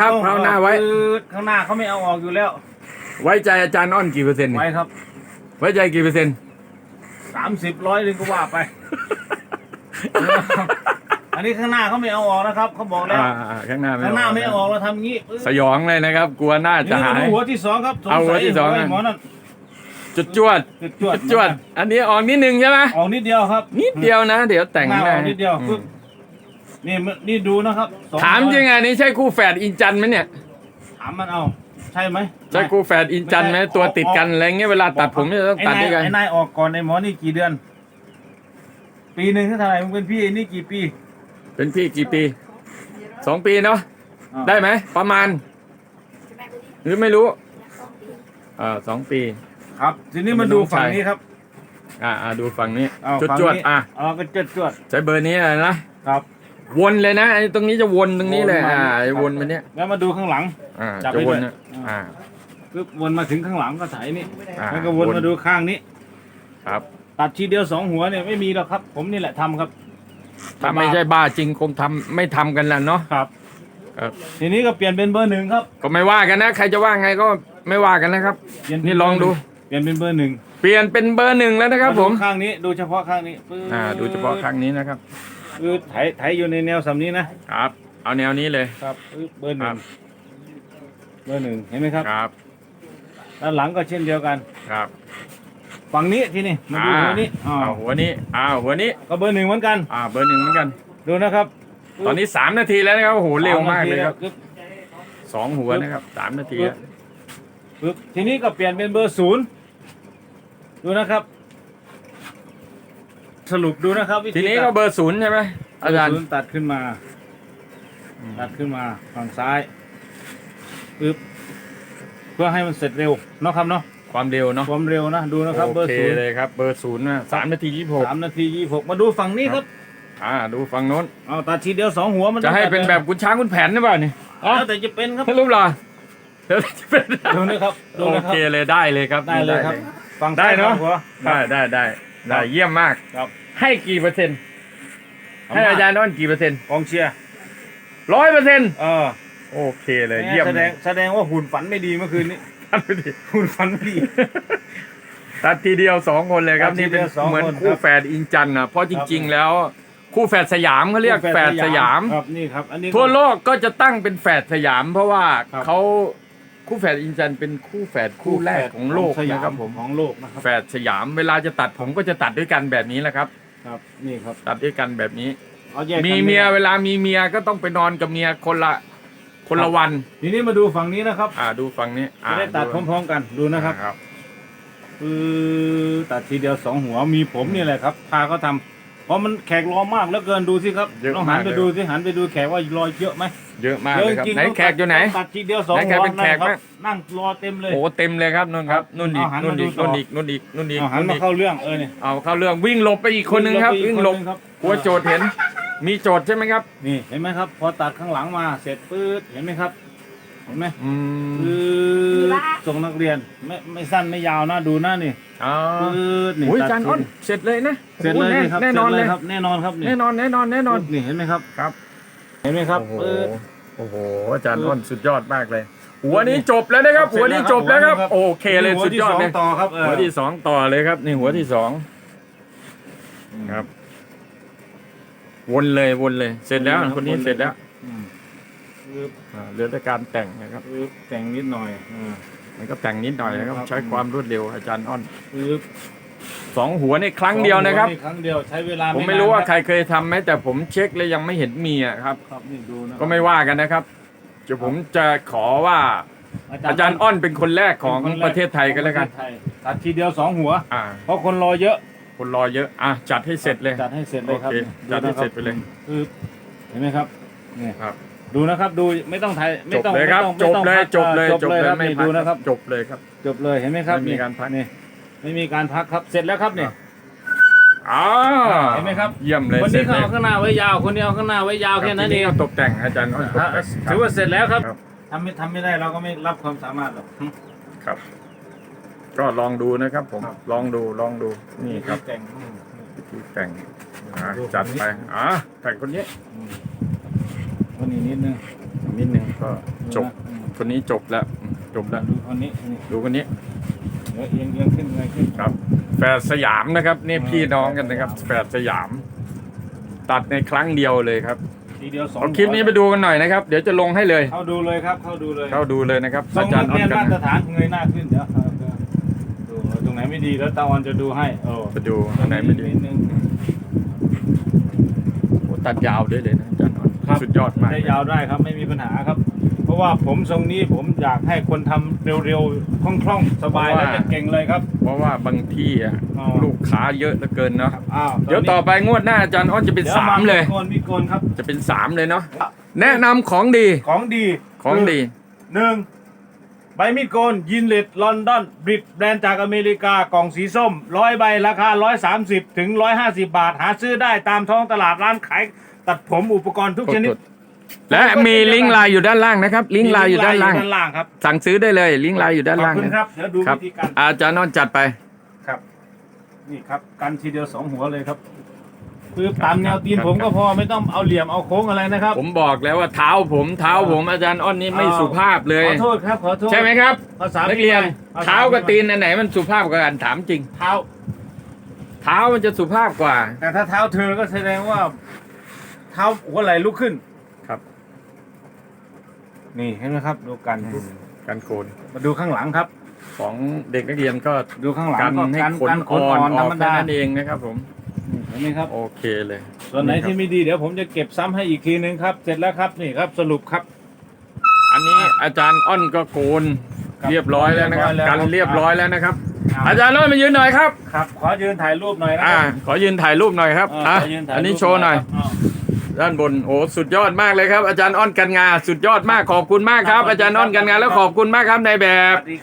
ครับเอาหน้าไว้ คือข้างหน้าเขาไม่เอาออกอยู่แล้ว ไว้ใจอาจารย์อ้อนกี่เปอร์เซ็นต์ไว้เนี่ยครับไว้ใจกี่เปอร์เซ็นต์สามสิบร้อยหนึงก็ว่าไป อันนี้ข้างหน้าเขาไม่เอาออกนะครับเขาบอกแล้วอ่าอ่าข้างหน้าไม่ข้างหน้าออกไม่เอาออกเราทำงี้ปึ๊บสยองเลยนะครับ กลัวหน้าจะนี่หายดูหัวที่สองครับเอาหัวที่สองไอ้นะหมอนั่นจุดจวดจุดจวดจุดจวด อันนี้ออกนิดนึงใช่ไหมออกนิดเดียวครับนิดเดียวนะ เดี๋ยวแต่งหน้าอได้อกนิดเดียวอืปึ๊บม นี่มันนี่ดูนะครับสอถามจริงร้อยอะนี่ใช่คู่แฝดอินจันไหมเนี่ยถามมันเอา ใช่ไหมใช่คู่แฝดอินจันไหมไม่ใช่ตัวติดกันอะไรเงี้ยเวลาตัดผมจะต้องตัดด้วยกันไอ้นายออกก่อนไอ้หมอนี่กี่เดือน ปีหนึ่งเท่าไหร่มึงเป็นพี่ไอ้นี่กี่ปีเป็นพี่กี่ปีสองปีเนาะอ่าได้ไหมประมาณ หรือไม่รู้อ่าสองปี ครับ ทีนี้มาดูฝั่งนี้ครับอ่าอ่าดูฝั่งนี้เอาจุดฝั่งจวดนี้อะเอาก็จวดจวดใช้เบอร์นี้นะ ครับ วนเลยนะไอ้ตรงนี้จะวนตรงนี้เลยวนมาอ่าไอ้วนไปเนี้ยแล้วมาดูข้างหลัง อ่าจับจะไว้วนด้วยนะอ่า ปึ๊บวนมาถึงข้างหลังก็ถ่ายนี่อ่าแล้วก็วนวน มาดูข้างนี้ ครับ ตัดทีเดียวสองหัวเนี่ยไม่มีหรอกครับ ผมนี่แหละทำครับถ้าไม่ใช่บ้าจริงคงทำไม่ทำกันแล้วเนาะครับ ครับ ทีนี้ก็เปลี่ยนเป็นเบอร์หนึ่งครับก็ไม่ว่ากันนะ ใครจะว่าไงก็ไม่ว่ากันนะครับ เปลี่ยเป็นี่ลองดู เปลี่ยนเป็นเบอร์หนึ่งเปลี่ยนเป็นเบอร์หนึ่งแล้วนะครับ ผมาดูข้างนี้ดูเฉพาะข้างนี้ปึ๊บอ่า ดูเฉพาะครั้งนี้นะครับ คือไถไถอยู่ในแนวสำนี้นะครับ เอาแนวนี้เลยครับปึ๊บเบอร์หคนึ่รังบเบอร์หนึ่งเห็นไหมครับครับด้านหลังก็เช่นเดียวกัน ครับฝั่งนี้ที่นี่มาดูอ่าหัวนี้อ่าเอาหัวนี้อ่าหัวนี้ก็เบอร์หนึ่งเหมือนกัน อ่าเบอร์หนึ่งเหมือนกัน ดูนะครับตอนนี้สามนาทีแล้วนะครับโอ้โหเร็วมากเลยครับปึ๊บสองหัวนะครับสามนาทีแล้วปึ๊บทีนี้ก็เปลี่ยนเป็นเบอร์ศูนย์ดูนะครับ สรุปดูนะครับวิธีทีนี้ก็เบอร์ศูนย์ใช่ไหมอาจารย์เบศูนตัดขึ้นมา ตัดขึ้นมาฝั่งซ้ายปึ๊บเพื่อให้มันเสร็จเร็วเนาะครับเนาะความเร็วเนาะความเร็วนะดูนะครับเบอโอร์เคศูนย์เลยครับเบอร์ศูนย์นะสามนาทียี่สิบหกสามนาทียี่หกมาดูฝั่งนี้ครับ อ่าดูฝั่งโน้นเอาตัดทีเดียวสองหัวมันจะให้เป็นแบบคุณช้างคุณแผนหรือเปล่านี่อ๋อแล้วแต่จะเป็นครับรูปหรอเดี๋ยวจะเป็นดูนะครับดูโอนะครัเคเลยได้เลยครับได้เลยครับฝั่งได้เนอะซ้ยฝั่งหัวได้ได้ได้ ได้เยี่ยมมากครับ ให้กี่เปอร์เซ็นต์ให้อาจารย์น้อนกี่เปอร์เซ็นต์กองเชียร์ร้อยเปอร์เซ็นต์เออโอเคเลยเยี่ยมแสดงแสดงว่าหุ่นฝันไม่ดีเมื่อคืนนี้ตัดไปดิหุ่นฝันไม่ดีตัดทีเดียวสองคนเลยครับตัดทีนี่เดีเป็นยวสองเหมือนคนคู่ครับแฝดอินจันนะเพราะจริง ๆ แล้ว คู่แฝดสยามเขาเรียกแฝดสยามครับนี่ครับอันนี้ทั่วโลกก็จะตั้งเป็นแฝดสยาม เพราะว่าครับเขา คู่แฝดอินจันเป็นคู่แฝดคู่แรกของโลกสยานะครับผมของโลกนะครับแฝดสยามเวลาจะตัดผมก็จะตัดด้วยกันแบบนี้แหละครับ ครับนี่ครับตัดด้วยกันแบบนี้เอาแยกกันมีเมียเวลามีเมียก็ต้องไปนอนกับเมียคนละคนละวัน ทีนี้มาดูฝั่งนี้นะครับ อ่าดูฝั่งนี้อ่าจะได้ตัดพร้อมๆกันดูนะครับครับคือตัดทีเดียวสองหัวมีผมนี่แหละครับพาเขาทำเพ ราะมันแขกรอมากเหลือเกินดูสิครับลองหันไปดูสิหันไปดูแขกว่ารอเยอะไหมเยอะมากเลยครับจงๆไหนแขกอยู่ไหน ตัดทีเดียวสองไหนแขหักวเป็นแขกนั่งมั้ครับยนั่งรอเต็มเลย โอ้เต็มเลยครับนู่นครับนู่นอีกเอาหันนู่นมาดูอีกต่อนู่นอีกนู่นอีกนู่นอีกเอาหันนู่นมาอีกเข้าเรื่องเออเนี่ยเอาเข้าเรื่องวิ่งหลบไปอีกคนนึงครับ วิ่งหลบครับกลัวโจทย์เห็น มีโจทย์ใช่ไหมครับนี่เห็นไหมครับ พอตัดข้างหลังมาเสร็จปื๊ดเห็นไหมครับ เห็นไหมอืมปื๊ด ส่งนักเรียนไม่ไม่สั้นไม่ยาวนะดูนะนี่อ๋อปื๊ดนี่โอ้ยตัดจานอ้อนเสร็จเลยนะเสร็จเลยโอ้นี่ครับแน่นอนสเลร็ยจครับ แน่นอนครับนี่แน่นอนแน่นอนแน่นอนนี่เห็นไหมครับครับ เห็นไหมครับโอ้โหปื๊ดโอ้โหอาจารย์อ้นสุดยอดมากเลย หัวนี้จบแล้วนะครับ หัวนี้จบแล้วครับ โอเคเลยหัวสุดที่ยอดสองเลยต่อครับเออหัวที่สองต่อเลยครับนี่หัวที่สองครับ วนเลยวนเลย เสร็จแล้วคนนี้เสร็จแล้ว อืมปื๊ดอ่าเหลือแต่การแต่งนะครับปื๊ดแต่งนิดหน่อยอ่า มันก็แต่งนิดหน่อยนะครับ ครับ ใช้ความรวดเร็วอาจารย์อ้อนปื๊ดสองหัวในครั้งเดียวนะครับ ครั้งเดียวใช้เวลาผมไม่รู้ว่านาใครเคยทำไหมแต่ผมเช็คแล้วยังไม่เห็นมีอะครับ ครับนี่ดูนะก็ไม่ว่ากันนะครับจะผมจะขอว่าอาจารย์อ้อนเป็นคนแรกของป็นคนแกประเทศไทยกันแล้วกันของประเทศไทยตัดทีเดียวสองหัว อ่า เพราะคนรอเยอะคนรอเยอะ อะ จัดให้เสร็จเลย จัดให้เสร็จเลยครับโอเคจัดให้เสร็จไปเลยคือเห็นไหมครับนี่ครับ ดูนะครับดูไม่ต้องถ่ายจไม่บต้องเลยครับไม่จต้องบเลยไม่จต้องบเลยพักจบเลยครับไม่นี่พักดูนะครับจบเลยครับ จบเลยเห็นไหมครับไม่มีการพัก นี่ไม่มีการพักครับเสร็จแล้วครับนี่อ๋อเห็นไหมครับ เยี่ยมเลยคนเสร็นี้จเขาเลยเอาข้างหน้าไว้ยาวคนนี้เอาข้างหน้าไว้ยาวแค่นั้นเองทีตกแต่งอาจารย์อ้อนตกอะแต่งถือว่าเสร็จแล้วครับ ครับทำไม่ทำไม่ได้เราก็ไม่รับความสามารถหรอก ครับ ก็ลองดูนะครับ ผมลองดูลองดูนี่ครับแต่งอืมวิธีแต่งอะดูจัดคนนี้ไปอะแต่งคนนี้ อืม วันนี้นิดนึงนิดนึงก็จบอืมคนนี้จบแล้วอืมจบแล้วดูคนนี้นี่ดูคนนี้เดี๋ยวเอียงเอียงขึ้นเงยขึ้นครับแฝดสยามนะครับนี่พี่น้องกันนะครับแฝดสยาม ตัดในครั้งเดียวเลยครับทีเดียวสองเอาคลิปนี้ไปดูกันหน่อยนะครับ เดี๋ยวจะลงให้เลย เข้าดูเลยครับ เข้าดูเลยเข้าดูเลยนะครับทรอางจารย์อนัอกนเรียนกันมาตรนะฐานเงยหน้าขึ้นเดี๋ยวเอาเดี๋ยวดูตรงไหนไม่ดีแล้วตาออนจะดูให้โอ้ไปดูอันไหนไม่ดีนิดนึงโอ้ตัดยาวได้เลยนะ ครับสุดยอดมาก ได้ยาวได้ครับไม่มีปัญหาครับ เพราะว่าผมทรงนี้ผมอยากให้คนทำเร็วๆคล่องๆ สบายและจะเก่งเลยครับ เพราะว่าบางที่อะอ๋อ ลูกค้าเยอะเหลือเกินเนาะอ้าวเดี๋ยวต่อไปงวดหน้าอาจารย์อ้อนจะเป็นดี๋วสามเลยโกนมีโกนครับ จะเป็นสามเลยเนาะแนะนำของดีของดีของดี หนึ่งใบมีดโกนยินเลดลอนดอนบริตแบรนด์จากอเมริกากล่องสีส้มร้อยใบราคา 130 ถึง 150 บาท หาซื้อได้ตามท้องตลาดร้านขาย ตัดผมอุปกรณ์ทุกชนิดกดและมีลิงก์ไลน์อยู่ด้านล่างนะครับ ลิงก์ไลน์อยู่ด้านล่างด้านล่างครับ สั่งซื้อได้เลย ลิงก์ไลน์อยู่ด้านขอบล่างคุณนะครับเดี๋ยวดูครับวิธีการอาจารย์อ้อนจัดไปครับ นี่ครับกันทีเดียวสองหัวเลยครับคือครับตามแนวตีนครับผมก็พอไม่ต้องเอาเหลี่ยมเอาโค้งอะไรนะครับ ผมบอกแล้วว่าเท้าผมเท้าผมอาจารย์อ้อนนี่ไม่อ้าวสุภาพเลยขอโทษครับขอโทษใช่ไหมครับภาษานักเรียนภษเท้ากับตีนอันไหนมันสุภาพกว่ากันถามจริง เท้า เท้ามันจะสุภาพกว่า แต่ถ้าเท้าเธอก็แสดงว่า เท้าหัวไหล่ลุกขึ้น ครับ นี่เห็นไหมครับ ดูกันการโกนมาดูข้างหลังครับ ของเด็กนักเรียนก็ดูข้างหลังกันก็ให้กันขนกันขอ่นอนอ่อนอธรอกรมแค่ดานั้นเองนะครับ ผมเห็นไหมครับ โอเคเลยส่วนไหนครับที่ไม่ดีเดี๋ยวผมจะเก็บซ้ำให้อีกทีนึงครับ เสร็จแล้วครับนี่ครับ สรุปครับ อันนี้อาจารย์อ้อนก็โกนครับเรียบร้อยแล้วนะครับ เรียบร้อยแล้วกันเรียบร้อยแล้วนะครับครับ อาจารย์อ้อนมายืนหน่อยครับ ครับ ขอยืนถ่ายรูปหน่อยนะอ่า ครับขอยืนถ่ายรูปหน่อยครับเอออะขยืถ่ายอันนี้รูปโชว์หน่อย ครับ ด้านบนโอ้สุดยอดมากเลยครับ อาจารย์อ้อนกันงา สุดยอดมากขอบคุณมากครับ อาจารย์อ้อนกันงาแล้วขอบคุณมากครับในายแบสบวัสดีครับ